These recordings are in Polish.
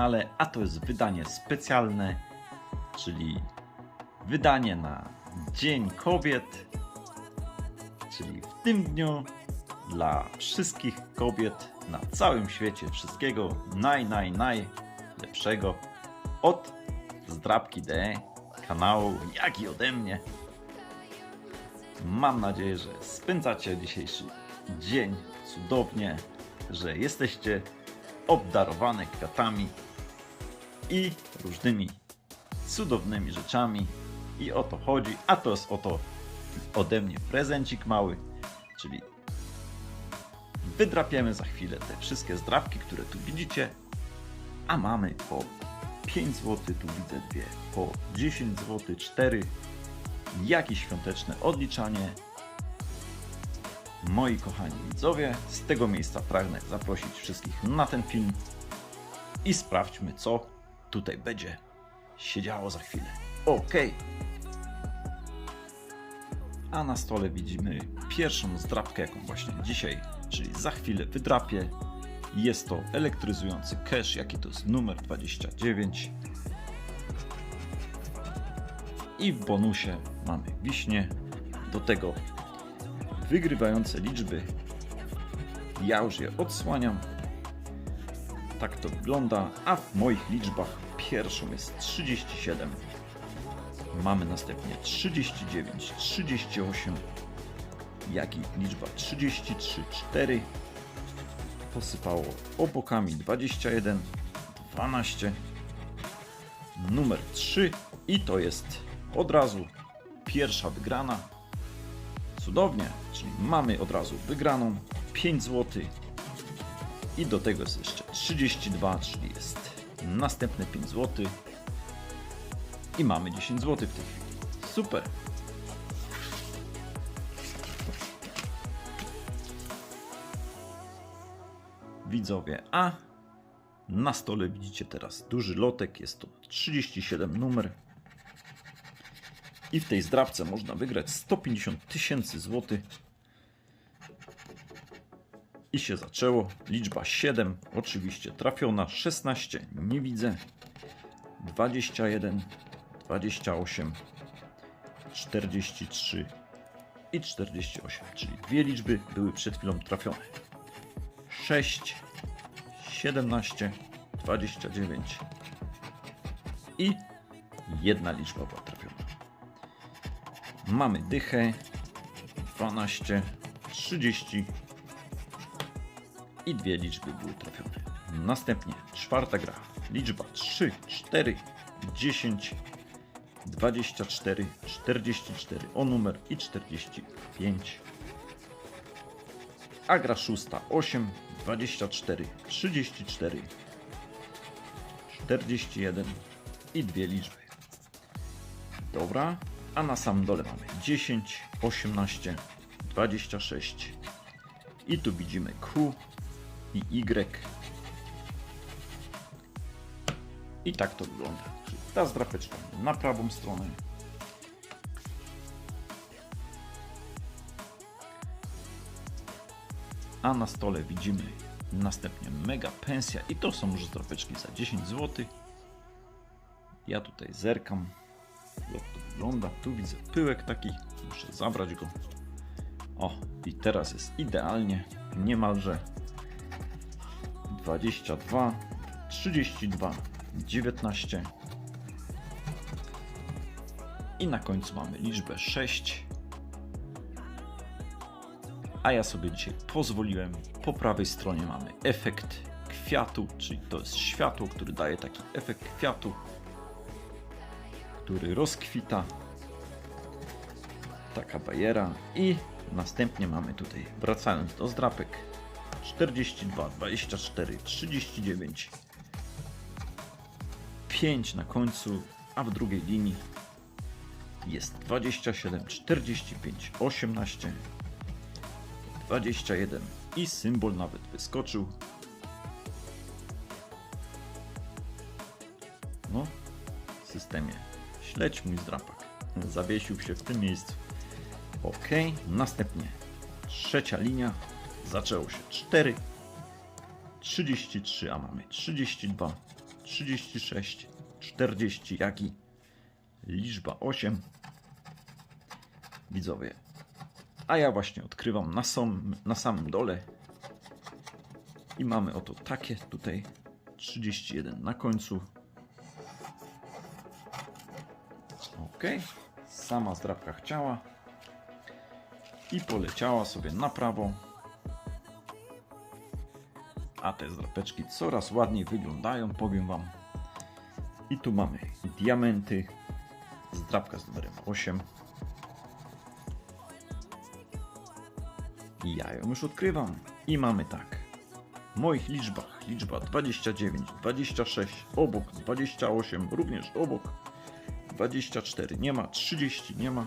kanale, a to jest wydanie specjalne, czyli wydanie na Dzień Kobiet, czyli w tym dniu dla wszystkich kobiet na całym świecie wszystkiego naj, naj, od Zdrabki D kanału, jak i ode mnie. Mam nadzieję, że spędzacie dzisiejszy dzień cudownie, że jesteście obdarowane kwiatami i różnymi cudownymi rzeczami. I o to chodzi, a to jest oto ode mnie prezencik mały, czyli wydrapiemy za chwilę te wszystkie zdrapki, które tu widzicie, a mamy po 5 zł, tu widzę dwie, po 10 zł, 4, jakieś świąteczne odliczanie. Moi kochani widzowie, z tego miejsca pragnę zaprosić wszystkich na ten film i sprawdźmy, co tutaj będzie się działo za chwilę. Ok. A na stole widzimy pierwszą zdrapkę, jaką właśnie dzisiaj, czyli za chwilę wydrapię. Jest to elektryzujący cache, jaki to jest numer 29. I w bonusie mamy wiśnie. Do tego wygrywające liczby. Ja już je odsłaniam. Tak to wygląda, a w moich liczbach pierwszą jest 37. Mamy następnie 39, 38, jak i liczba 33, 4. Posypało obokami 21, 12, numer 3 i to jest od razu pierwsza wygrana. Cudownie, czyli mamy od razu wygraną 5 zł i do tego jest jeszcze 32, czyli jest następne 5 zł i mamy 10 zł w tej chwili. Super. Widzowie, a na stole widzicie teraz duży lotek, jest to 37 numer. I w tej zdrabce można wygrać 150 tysięcy złotych. I się zaczęło. Liczba 7, oczywiście trafiona. 16, nie widzę. 21, 28, 43 i 48, czyli dwie liczby były przed chwilą trafione. 6, 17, 29 i jedna liczba była trafiona. Mamy dychę. 12, 30 i dwie liczby były trafione. Następnie czwarta gra. Liczba 3, 4, 10, 24, 44 o numer i 45. A gra szósta 8, 24, 34, 41 i dwie liczby. Dobra, a na samym dole mamy 10, 18, 26 i tu widzimy Q i Y. I tak to wygląda. Ta zdrapeczka na prawą stronę. A na stole widzimy następnie mega pensja i to są już zdrapeczki za 10 zł. Ja tutaj zerkam jak to wygląda. Tu widzę pyłek taki, muszę zabrać go. O, i teraz jest idealnie, niemalże 22, 32, 19 i na końcu mamy liczbę 6. A ja sobie dzisiaj pozwoliłem. Po prawej stronie mamy efekt kwiatu, czyli to jest światło, który daje taki efekt kwiatu który rozkwita. Taka bajera. I następnie mamy tutaj, wracając do zdrapek, 42, 24, 39, 5 na końcu, a w drugiej linii jest 27, 45, 18, 21 i symbol nawet wyskoczył. No, w systemie Śledź mój zdrapak. Zawiesił się w tym miejscu. Ok, następnie trzecia linia. Zaczęło się 4. 33, a mamy 32, 36, 40, jak i liczba 8. Widzowie, a ja właśnie odkrywam na, sam, na samym dole i mamy oto takie tutaj 31 na końcu. Ok, sama zdrabka chciała i poleciała sobie na prawo. A te zdrapeczki coraz ładniej wyglądają, powiem Wam. I tu mamy diamenty, zdrabka z numerem 8. I ja ją już odkrywam. I mamy tak. W moich liczbach liczba 29, 26, obok 28, również obok 24, nie ma 30, nie ma.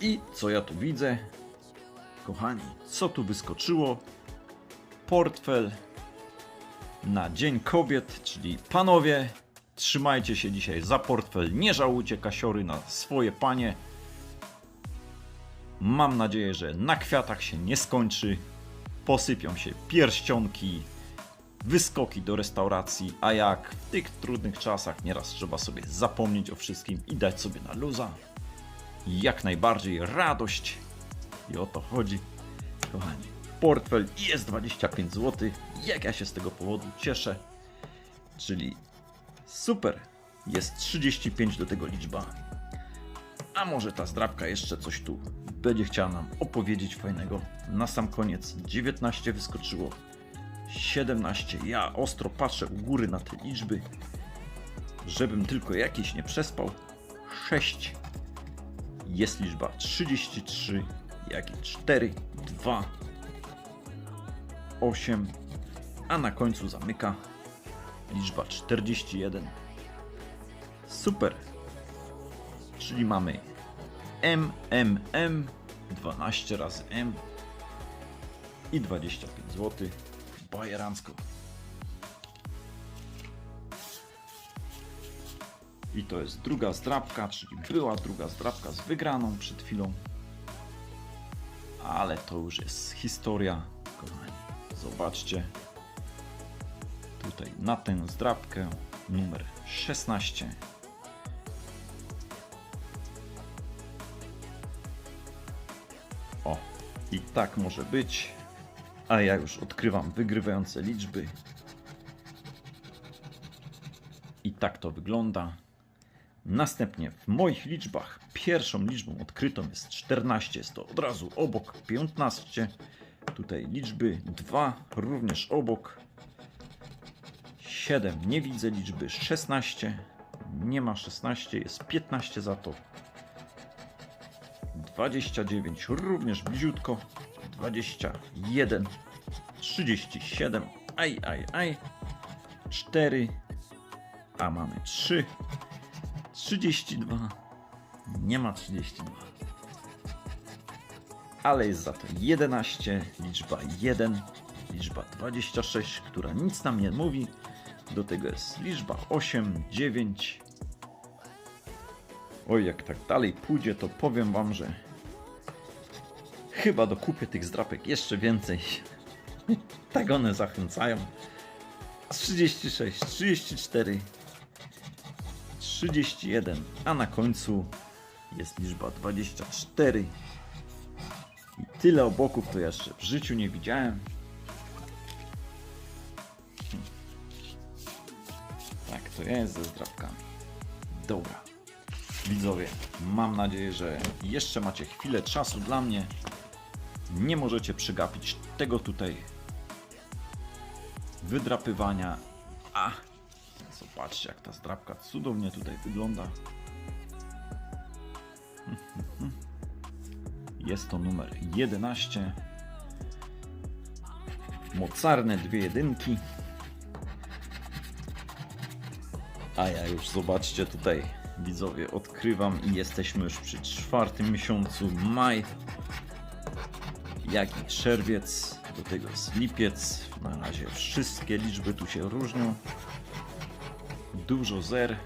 I co ja tu widzę? Kochani, co tu wyskoczyło? Portfel na Dzień Kobiet, czyli panowie, trzymajcie się dzisiaj za portfel, nie żałujcie kasiory na swoje panie. Mam nadzieję, że na kwiatach się nie skończy. Posypią się pierścionki, wyskoki do restauracji, a jak w tych trudnych czasach nieraz trzeba sobie zapomnieć o wszystkim i dać sobie na luza. Jak najbardziej radość. I o to chodzi. Kochani, portfel jest 25 zł. Jak ja się z tego powodu cieszę. Czyli super. Jest 35 do tego liczba. A może ta zdrabka jeszcze coś tu będzie chciała nam opowiedzieć fajnego. Na sam koniec 19 wyskoczyło. 17. Ja ostro patrzę u góry na te liczby, żebym tylko jakiś nie przespał. 6. Jest liczba 33, jak i 4, 2, 8, a na końcu zamyka liczba 41. Super. Czyli mamy M, M, M, 12 razy M i 25 zł. Bajerancko. I to jest druga zdrabka, czyli była druga zdrabka z wygraną przed chwilą. Ale to już jest historia, kochani. Zobaczcie. Tutaj na tę zdrabkę numer 16 O, i tak może być. A ja już odkrywam wygrywające liczby. I tak to wygląda. Następnie w moich liczbach pierwszą liczbą odkrytą jest 14. Jest to od razu obok 15. Tutaj liczby 2 również obok. 7 nie widzę liczby 16. Nie ma 16, jest 15 za to. 29 również bliziutko. 21 37 aj aj aj 4 a mamy 3 32 nie ma 32 ale jest za to 11 liczba 1 liczba 26 która nic nam nie mówi do tego jest liczba 8 9 Oj, jak tak dalej pójdzie, to powiem wam, że chyba dokupię tych zdrapek jeszcze więcej. tak one zachęcają. 36, 34, 31, a na końcu jest liczba 24. I tyle oboków to jeszcze w życiu nie widziałem. Tak to jest ze zdrapkami. Dobra. Widzowie, mam nadzieję, że jeszcze macie chwilę czasu dla mnie. Nie możecie przegapić tego tutaj wydrapywania. A, zobaczcie jak ta zdrapka cudownie tutaj wygląda. Jest to numer 11. Mocarne dwie jedynki. A ja już zobaczcie tutaj widzowie odkrywam i jesteśmy już przy czwartym miesiącu maj jak i czerwiec do tego jest lipiec na razie wszystkie liczby tu się różnią dużo zer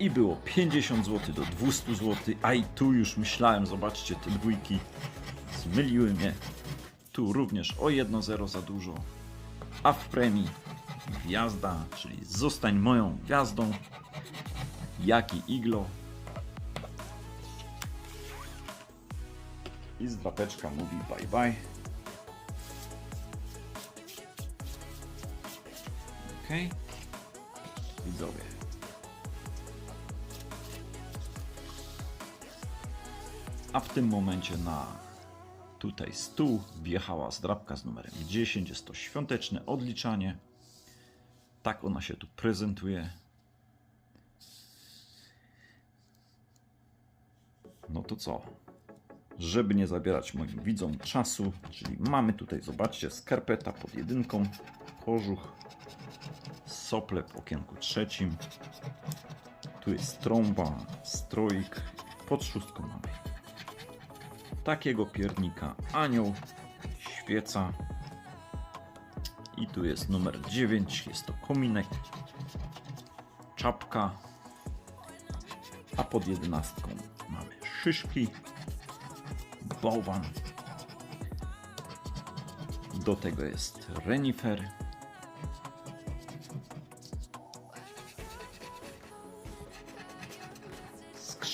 i było 50 zł do 200 zł a i tu już myślałem zobaczcie te dwójki zmyliły mnie. Tu również o 1-0 za dużo. A w premii gwiazda, czyli zostań moją gwiazdą. Jaki iglo. I zdrapeczka mówi bye bye. Okej. Widzowie. A w tym momencie na tutaj stół wjechała zdrabka z numerem 10. Jest to świąteczne odliczanie. Tak ona się tu prezentuje. No to co? Żeby nie zabierać moim widzom czasu, czyli mamy tutaj, zobaczcie, skarpeta pod jedynką, kożuch, sople w okienku trzecim. Tu jest trąba, stroik, pod szóstką mamy takiego piernika. Anioł, świeca. I tu jest numer 9, jest to kominek, czapka, a pod jedenastką mamy szyszki, bałwan, do tego jest renifer,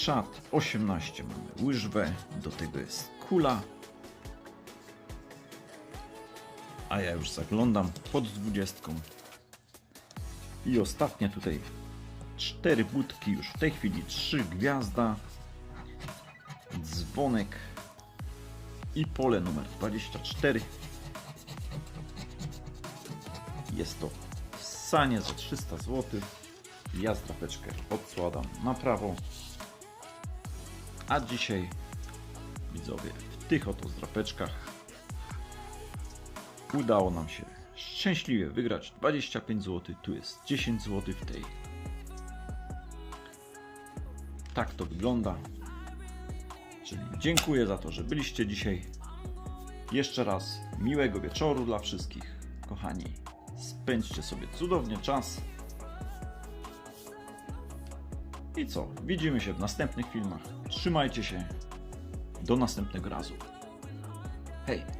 skrzat 18 mamy łyżwę, do tego jest kula. A ja już zaglądam pod 20. I ostatnie tutaj cztery budki, już w tej chwili trzy gwiazda, dzwonek i pole numer 24. Jest to sanie za 300 zł. Ja zdrapeczkę odsładam na prawo. A dzisiaj, widzowie, w tych oto zdrapeczkach udało nam się szczęśliwie wygrać 25 zł. Tu jest 10 zł w tej. Tak to wygląda. Czyli dziękuję za to, że byliście dzisiaj. Jeszcze raz miłego wieczoru dla wszystkich. Kochani, spędźcie sobie cudownie czas. I co? Widzimy się w następnych filmach. Trzymajcie się. Do następnego razu. Hej!